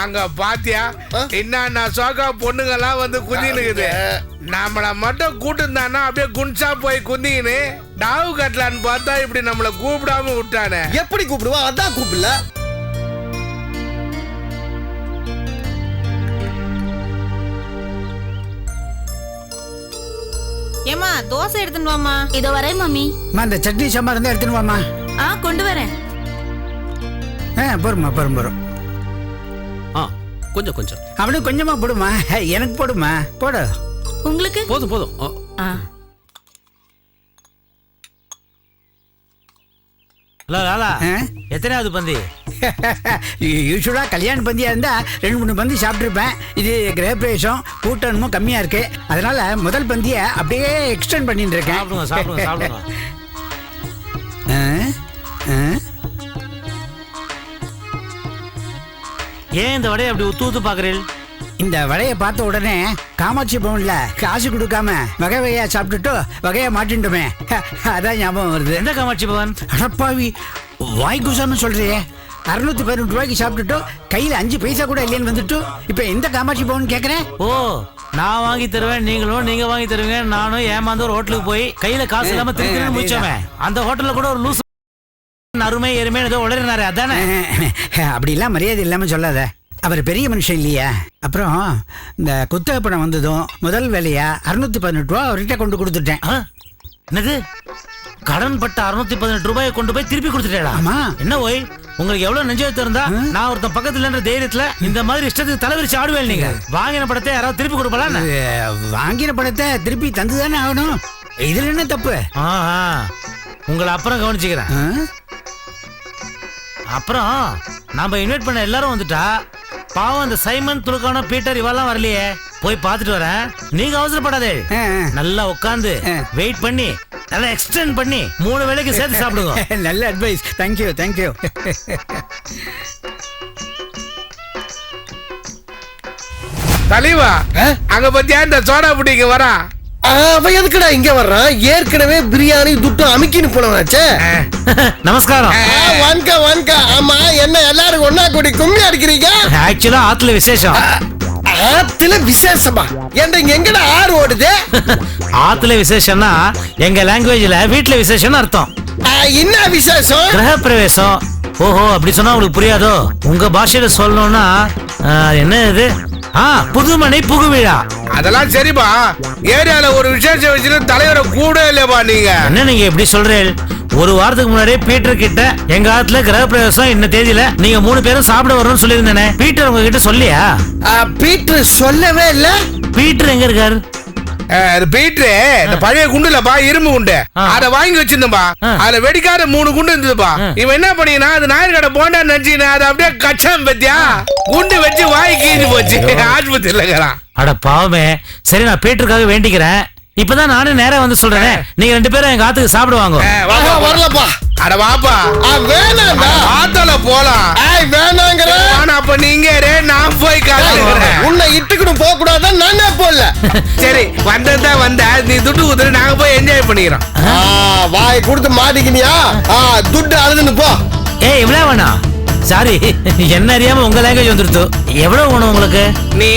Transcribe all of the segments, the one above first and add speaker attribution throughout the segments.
Speaker 1: அங்க பாத்தியா? என்னன்னா சோகா பொண்ணுங்கெல்லாம் வந்து குந்தினுக்குது நம்மள மட்டும் கூட்டிருந்தானா அப்படியே குன்சா போய் குந்திக்கின்னு டாவு கட்டலான்னு பார்த்தா இப்படி நம்மள கூப்பிடாம விட்டானே.
Speaker 2: எப்படி கூப்பிடுவா? அதான் கூப்பிடல.
Speaker 3: ஏமா தோசை எடுத்துன்னு வாமா
Speaker 4: இதோ வரேன் மம்மி.
Speaker 5: அம்மா இந்த சட்னி சாம்பார் இருந்தால் எடுத்துன்னு வாம்மா.
Speaker 3: ஆ கொண்டு வரேன்.
Speaker 5: ஆ போருமா போரும் போரும்
Speaker 6: ஆ கொஞ்சம் கொஞ்சம்.
Speaker 5: அவனுக்கு கொஞ்சமா போடுமா? எனக்கு போடுமா? போடு.
Speaker 3: உங்களுக்கு?
Speaker 6: போதும் போதும்.
Speaker 7: ஹலோ லாலா? எத்தனையாவது பந்தி?
Speaker 5: யூஸ்வலா கல்யாண பந்தியா இருந்தா ரெண்டு மூணு பந்தி சாப்பிட்டுருப்பேன். இது கிரகப்பிரவேசம் கூட்டமும் கம்மியா இருக்கு. அதனால முதல் பந்தியை அப்படியே எக்ஸ்டெண்ட் பண்ணிட்டு இருக்கேன்.
Speaker 7: சாப்பிடுங்க சாப்பிடுங்க சாப்பிடுங்க. ஏன் இந்த வடையை அப்படி உத்து உத்து பாக்குறீள்
Speaker 5: இந்த வடையை பார்த்த உடனே காமாட்சி பவன்ல காசு கொடுக்காம வகை வகையா சாப்பிட்டுட்டு வகையா மாட்டின்ட்டுமே. அதான் ஞாபகம் வருது.
Speaker 7: எந்த காமாட்சி பவன்?
Speaker 5: அடப்பாவி வாய் குசாம சொல்றியே. அறுநூத்தி பதினெட்டு ரூபாய்க்கு சாப்பிட்டுட்டு கையில அஞ்சு பைசா கூட இல்லைன்னு வந்துட்டு இப்ப எந்த காமாட்சி பவன் கேக்குறேன்
Speaker 7: ஓ நான் வாங்கி தருவேன் நீங்களும் நீங்க வாங்கி தருவீங்க நானும் ஏமாந்து ஒரு ஹோட்டலுக்கு போய் கையில காசு இல்லாம திருப்பி முடிச்சோமே அந்த ஹோட்டல்ல கூட ஒரு லூஸ் அருமை எருமை ஏதோ உளறினாரு அதானே?
Speaker 5: அப்படிலாம் மரியாதை இல்லாம சொல்லாத. அவர் பெரிய மனுஷன் இல்லையா. அப்புறம் இந்த குத்தகை பணம் வந்ததும் முதல் வேலையா அறுநூத்தி பதினெட்டு ரூபா அவர்கிட்ட கொண்டு கொடுத்துட்டேன்?
Speaker 7: என்னது? கடன் பட்ட அறுநூத்தி பதினெட்டு ரூபாயை கொண்டு போய் திருப்பி கொடுத்துட்டேடா.
Speaker 5: ஆமா.
Speaker 7: என்ன ஓய்? உங்களுக்கு எவ்வளவு நெஞ்செழுத்து இருந்தா நான் ஒருத்தன் பக்கத்துல தைரியத்துல இந்த மாதிரி இஷ்டத்துக்கு தலைவிரிச்சு ஆடுவேன் நீங்க. வாங்கின படத்தை யாராவது திருப்பி கொடுப்பலாம்
Speaker 5: வாங்கின பணத்தை திருப்பி தந்துதானே ஆகணும். இதுல என்ன தப்பு?
Speaker 7: உங்களை அப்புறம் கவனிச்சுக்கிறேன்? அப்புறம் நாம இன்வைட் பண்ண எல்லாரும் வந்துட்டா பாவம் அந்த சைமன் துலுக்கான பீட்டர் இவெல்லாம் வரலையே. போய் பார்த்துட்டு வரேன். நீங்க அவசரப்படாதே. நல்லா உட்காந்து. வெயிட் பண்ணி நல்லா எக்ஸ்டெண்ட் பண்ணி மூணு வேளைக்கு சேர்த்து சாப்பிடுங்க.
Speaker 5: நல்ல அட்வைஸ் தேங்க்யூ தேங்க்யூ
Speaker 1: தலைவா அங்க பத்தியா இந்த சோடா புட்டிங்க வரா?
Speaker 2: அவன் எதுக்குடா இங்க வர்றான்? ஏற்கனவே பிரியாணி துட்டு அமுக்கின்னு போனவனாச்சே.
Speaker 7: நமஸ்காரம்.
Speaker 2: வான்கா வான்கா ஆமா என்ன எல்லாரும் ஒன்னா கூடி கும்மி அடிக்கிறீங்க?
Speaker 7: ஆக்சுவலா ஆத்துல விசேஷம்.
Speaker 2: ஆத்துல விசேஷமா? ஏன்டா இங்க எங்கடா ஆறு ஓடுது?
Speaker 7: ஆத்துல விசேஷம்னா எங்க லாங்குவேஜ்ல வீட்ல விசேஷம்னு அர்த்தம்.
Speaker 2: என்ன விசேஷம்?
Speaker 7: கிரக பிரவேசம் ஓஹோ அப்படி சொன்னா உங்களுக்கு புரியாதோ? உங்க பாஷையில சொல்லணும்னா என்ன இது? புதுமனை புகுவிழா.
Speaker 1: அதெல்லாம் சரிப்பா. ஏரியால ஒரு விசேஷம் வச்சுட்டு தலைவரை கூட இல்லையப்பா நீங்க.
Speaker 7: என்ன நீங்க எப்படி சொல்றீங்க ஒரு வாரத்துக்கு முன்னாடியே பீட்டர் கிட்ட எங்க ஆத்துல கிரக பிரவேசம் இந்த தேதியில நீங்க மூணு பேரும் சாப்பிட வரணும்னு சொல்லியிருந்தேனே. பீட்டர் உங்ககிட்ட சொல்லியா?
Speaker 2: பீட்டர் சொல்லவே இல்ல.
Speaker 7: பீட்டர் எங்க இருக்காரு?
Speaker 1: பீட்ரு இந்த பழைய குண்டுலப்பா இரும்பு குண்டு. அத வாங்கி வச்சிருந்தப்பா. அதுல வெடிக்காத மூணு குண்டு இருந்ததுப்பா. இவன் என்ன பண்ணினா அது நாயர் கடை போண்டா நினைச்சினா அது அப்படியே கச்சான் பத்தியா குண்டு வச்சு வாய் கீஞ்சு போச்சு. ஆஸ்பத்திரியில இருக்கிறான்.
Speaker 7: அட பாவமே. சரி நான் பீட்டருக்காக வேண்டிக்கிறேன். இப்பதான் நானே நேரா வந்து சொல்றேன். நீங்க ரெண்டு பேரும் எங்க ஆத்துக்கு சாப்பிடுவாங்க.
Speaker 2: வரலப்பா.
Speaker 1: அட வாப்பா.
Speaker 2: ஆ, வேணாம்டா
Speaker 1: ஆத்தல போலாம். ஆனா அப்ப நீங்க நான் போய் காட்டுறேன்
Speaker 2: உன்னை இட்டுக்கிட்டு போக கூடாதான் நானே போடல?
Speaker 1: சரி வந்ததுதான் வந்த நீ துட்டு குடுத்துரு நாங்க போய் என்ஜாய் பண்ணிக்கிறோம்.
Speaker 2: ஆ, வாய் கொடுத்து மாட்டிக்கினியா? ஆ, துட்டு அழுதுன்னு போ.
Speaker 7: ஏய் இவ்வளவு வேணாம் சாரி என்ன அறியாம உங்க லாங்குவேஜ் வந்துருத்து எவ்வளவு வேணும் உங்களுக்கு?
Speaker 1: நீ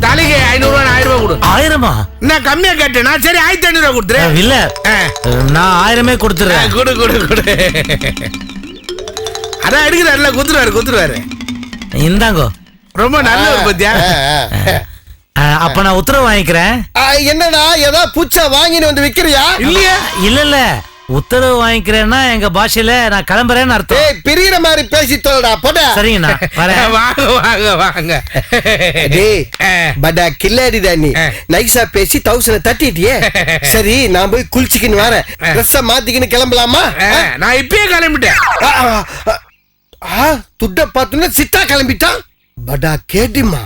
Speaker 1: தலைக்கு ஐநூறு ரூபாய் ஆயிரம் ரூபாய் கொடு.
Speaker 7: ஆயிரமா?
Speaker 1: நான் கம்மியா கேட்டேனா. சரி ஆயிரத்தி ஐநூறு ரூபாய் கொடுத்துரு.
Speaker 7: அஹ், இல்ல. நான் ஆயிரமே கொடுத்துறேன்
Speaker 1: குடு குடு குடு. அதான் எடுக்கிறாருல குத்துருவாரு குத்துருவாரு.
Speaker 7: இந்தாங்கோ.
Speaker 1: ரொம்ப நல்ல ஒரு பத்தியா
Speaker 7: அப்ப நான் உத்தரவு வாங்கிக்கிறேன்.
Speaker 2: என்னடா ஏதோ புச்சா வாங்கின்னு வந்து விக்கிறியா?
Speaker 1: இல்லையா.
Speaker 7: இல்ல இல்ல. உத்தரவு வாங்கிக்கிறேன்னா எங்க பாஷையில நான் கிளம்புறேன்னு அர்த்தம்.
Speaker 2: ஏய் பிரியற மாதிரி பேசி தொலைடா போடா.
Speaker 7: சரிங்கண்ணா வரேன்.
Speaker 1: வாங்க வாங்க வாங்க.
Speaker 2: டேய். படா கில்லாடிடா நீ. நைஸா பேசி தௌசண்ட் தட்டிட்டியே? சரி நான் போய் குளிச்சுக்கின்னு வரேன். ட்ரெஸ்ஸ மாத்திக்கின்னு கிளம்பலாமா?
Speaker 1: நான் இப்பயே கிளம்பிட்டேன்.
Speaker 2: துட்ட பார்த்தோன்னா சித்தா கிளம்பிட்டான் படா கேட்டிமா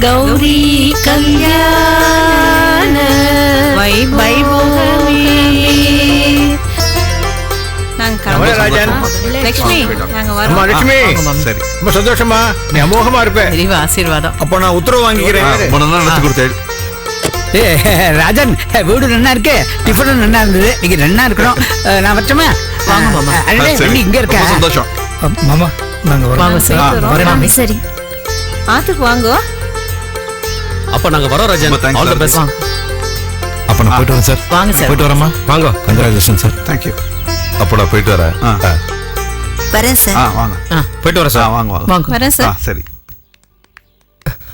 Speaker 4: கௌரி கல்யாண
Speaker 8: சந்தோஷமா நீ அமோகமா இருப்ப.
Speaker 3: தெளிவா ஆசீர்வாதம்.
Speaker 8: அப்போ நான் உத்தரவு வாங்கிக்கிறேன்.
Speaker 5: ராஜன் வீடு நல்லா இருக்கு. டிஃபனும் நல்லா இருந்தது. நீங்க நல்லா இருக்கணும். அஹ், நான் வச்சோமா
Speaker 3: வாங்க, மாமா.
Speaker 5: அஹ், அடடே,
Speaker 6: சரி.
Speaker 5: வண்டி இங்க இருக்க.
Speaker 6: ரொம்ப சந்தோஷம்.
Speaker 5: மாமா நாங்க
Speaker 3: வாங்க
Speaker 5: வரோம்
Speaker 3: சார்.
Speaker 5: ஆ, வரேன் மாமி.
Speaker 3: சரி. ஆத்துக்கு வாங்க.
Speaker 6: அப்ப நாங்க வரோம் ராஜன்.
Speaker 4: ரொம்ப thanks,
Speaker 6: all the
Speaker 4: sir.
Speaker 6: Best
Speaker 5: அப்ப நான் போயிட்டு வரேன் சார்
Speaker 3: வாங்க சார்
Speaker 5: போயிட்டு வரேம்மா.
Speaker 6: வாங்க.
Speaker 5: கங்க்ராச்சுலேஷன் சார்
Speaker 4: தேங்க்யூ
Speaker 6: அப்ப நான் போயிட்டு வரேன்.
Speaker 4: ஆ.
Speaker 3: வரேன்
Speaker 4: ஆ
Speaker 3: சார்
Speaker 4: வாங்க
Speaker 6: போயிட்டு வரேன்
Speaker 4: ஆ
Speaker 6: சார்
Speaker 4: வாங்க வாங்க.
Speaker 3: வாங்க. வரேன்
Speaker 4: ஆ
Speaker 3: சார்.
Speaker 4: சரி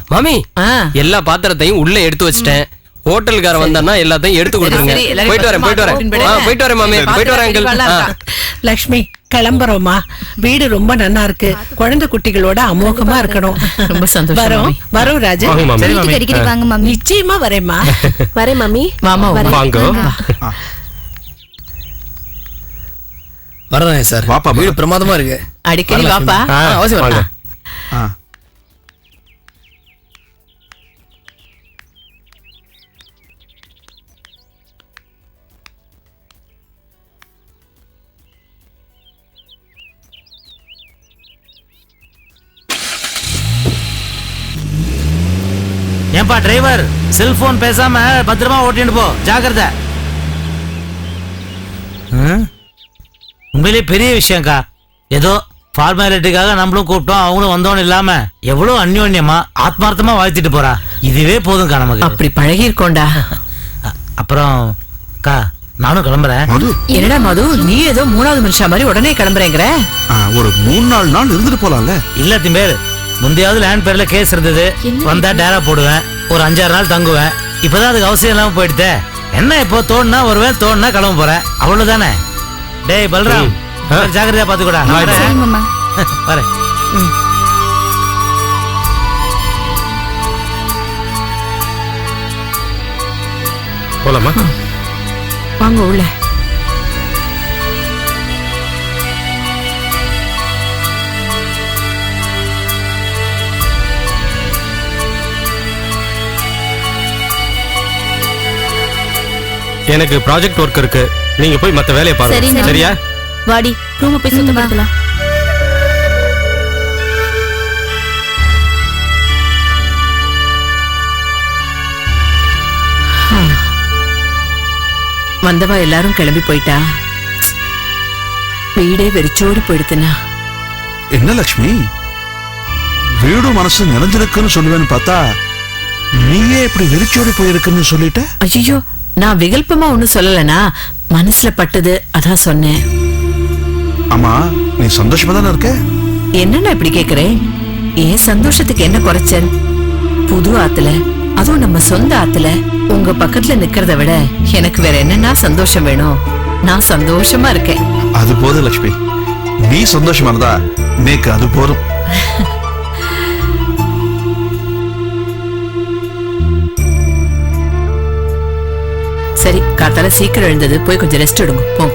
Speaker 9: மாமி எல்லா பாத்திரத்தையும் உள்ள எடுத்து வச்சிட்டேன். ஹோட்டல்கார வந்தான்னா எல்லாத்தையும் எடுத்து கொடுத்துருங்க. போயிட்டு வரேன் போயிட்டு வரேன். போயிட்டு வரேன் மாமி போயிட்டு வரேன் அங்கிள்.
Speaker 10: லக்ஷ்மி கிளம்புறோமா வீடு ரொம்ப நல்லா இருக்கு குழந்தை குட்டிகளோட அமோகமா இருக்கணும்.
Speaker 3: ரொம்ப சந்தோஷம்,
Speaker 10: வரோம். வரோம் ராஜா.
Speaker 5: மாமி.
Speaker 3: வாங்க மாமி.
Speaker 10: நிச்சயமா வரேம்மா.
Speaker 3: வரேன் மாமி. மாமா
Speaker 6: வாங்க.
Speaker 9: வரேன் சார்.
Speaker 4: வாப்பா,
Speaker 9: வீடு பிரமாதமா இருக்கு.
Speaker 3: அடிக்கடி வாப்பா.
Speaker 9: அவசியம்
Speaker 7: ஏன்பா டிரைவர் செல்போன் பேசாம பத்திரமா ஓட்டிட்டு போ. ஜாக்கிரதை. ம்? உண்மையிலேயே பெரிய விஷயம்க்கா. ஏதோ ஃபார்மாலிட்டிக்காக நம்மளும் கூப்பிட்டோம் அவங்களும் வந்தோன்னு இல்லாம எவ்வளவு அந்யோன்யமா ஆத்மார்த்தமா வாழ்த்திட்டு போறா. இதுவே போதும்க்கா நமக்கு.
Speaker 3: அப்படி பழகி இருக்கோண்டா
Speaker 7: அப்புறம் அக்கா நானும் கிளம்புறேன்.
Speaker 3: என்னடா மது? நீ ஏதோ மூணாவது மனுஷன் மாதிரி உடனே கிளம்புறேங்கிற?
Speaker 4: ஒரு மூணு நாலு நாள் இருந்துட்டு போலாம்ல.
Speaker 7: இல்ல திம்பேர் முந்தையாவது லேண்ட் பேர்ல கேஸ் இருந்தது. வந்தா டேரா போடுவேன். ஒரு அஞ்சாறு நாள் தங்குவேன். இப்பதான் அதுக்கு அவசியம் இல்லாம போயிடுதே. என்ன இப்போ தோணுனா வருவேன் தோணுனா கிளம்ப போறேன். அவ்வளவுதானே? டேய் பல்ராம் ஜாக்கிரதையா பாத்துக்கூடா. வரேன்.
Speaker 6: போலாமா?
Speaker 3: வாங்க உள்ள.
Speaker 6: எனக்கு ப்ராஜெக்ட் ஒர்க் இருக்கு. நீங்க போய் மத்த வேலையை பாருங்க.
Speaker 3: சரிங்க.
Speaker 6: சரியா?
Speaker 3: வாடி ரூம போய் சுத்தப்படுத்தலாம் வந்தவா எல்லாரும் கிளம்பி போயிட்டா? வீடே வெறிச்சோடி போயிடுத்துனா.
Speaker 4: என்ன லக்ஷ்மி? வீடு மனசு நிறைஞ்சிருக்குன்னு சொல்லுவேன்னு பார்த்தா நீயே இப்படி வெறிச்சோடி போயிருக்குன்னு சொல்லிட்ட?
Speaker 3: ஐயோ நான் விகல்பமா ஒண்ணும் சொல்லலனா மனசுல பட்டது அதான் சொன்னேன்.
Speaker 4: ஆமா நீ சந்தோஷமா தானே இருக்க?
Speaker 3: என்னண்ணா இப்படி கேக்குறேன் ஏன் சந்தோஷத்துக்கு என்ன குறைச்சல்? புது ஆத்துல அதுவும் நம்ம சொந்த ஆத்துல உங்க பக்கத்துல நிக்கிறத விட எனக்கு வேற என்னன்னா சந்தோஷம் வேணும்? நான் சந்தோஷமா இருக்கேன்.
Speaker 4: அது போதும் லக்ஷ்மி நீ சந்தோஷமா இருந்தா நேக்கு அது போதும்.
Speaker 3: சரி காத்தால சீக்கிரம் எழுந்தது. போய் கொஞ்சம் ரெஸ்ட் எடுங்க. போங்க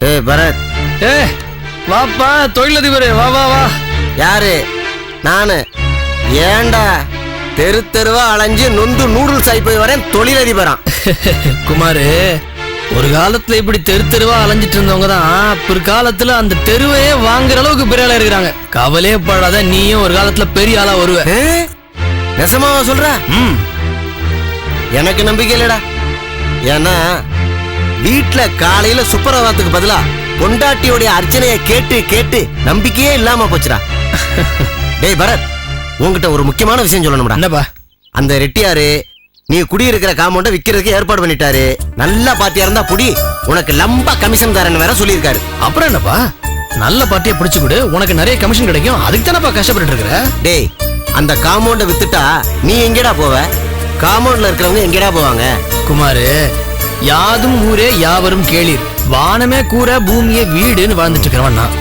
Speaker 11: ஏய் பரத்.
Speaker 9: ஏ வாப்பா தொழிலதிபர் வா வா வா.
Speaker 11: யாரு? நானு. ஏன்டா தெரு தெருவா அலைஞ்சு நொந்து நூடுல்ஸ் ஆகி போய் வரேன் தொழிலதிபரான்
Speaker 9: குமாரு ஒரு காலத்துல இப்படி தெரு தெருவா அலைஞ்சிட்டு இருந்தவங்க தான் பிற்காலத்துல அந்த தெருவையே வாங்குற அளவுக்கு பெரிய ஆளா இருக்கிறாங்க. கவலையே படாத நீயும் ஒரு காலத்துல பெரிய ஆளா வருவ?
Speaker 11: நெசமாவா சொல்ற? எனக்கு நம்பிக்கை இல்லடா. ஏன்னா வீட்ல காலையில சுப்பரவாத்துக்கு பதிலா பொண்டாட்டியோடைய அர்ச்சனைய கேட்டு கேட்டு நம்பிக்கையே இல்லாம போச்சுடா. டேய் பரத் உன்கிட்ட ஒரு முக்கியமான விஷயம் சொல்லணும்டா.
Speaker 9: என்னப்பா?
Speaker 11: அந்த ரெட்டியாரு நீ குடியிருக்கிற காம்பவுண்ட விக்கிறதுக்கு ஏற்பாடு பண்ணிட்டாரு. நல்லா பாத்தியா இருந்தா புடி. உனக்கு லம்பா கமிஷன் தரேன்னு வேற சொல்லியிருக்காரு.
Speaker 9: அப்புறம் என்னப்பா? நல்ல பார்ட்டியை பிடிச்சு கொடு. உனக்கு நிறைய கமிஷன் கிடைக்கும். அதுக்கு தானப்பா கஷ்டப்பட்டு இருக்கிற?
Speaker 11: டேய் அந்த காம்பவுண்ட வித்துட்டா நீ எங்கடா போவ? காம்பவுண்ட்ல இருக்கிறவங்க எங்கடா போவாங்க?
Speaker 9: குமாரு யாதும் ஊரே யாவரும் கேளீர். வானமே கூற பூமியே வீடுன்னு வாழ்ந்துட்டு இருக்கிறவன் நான்.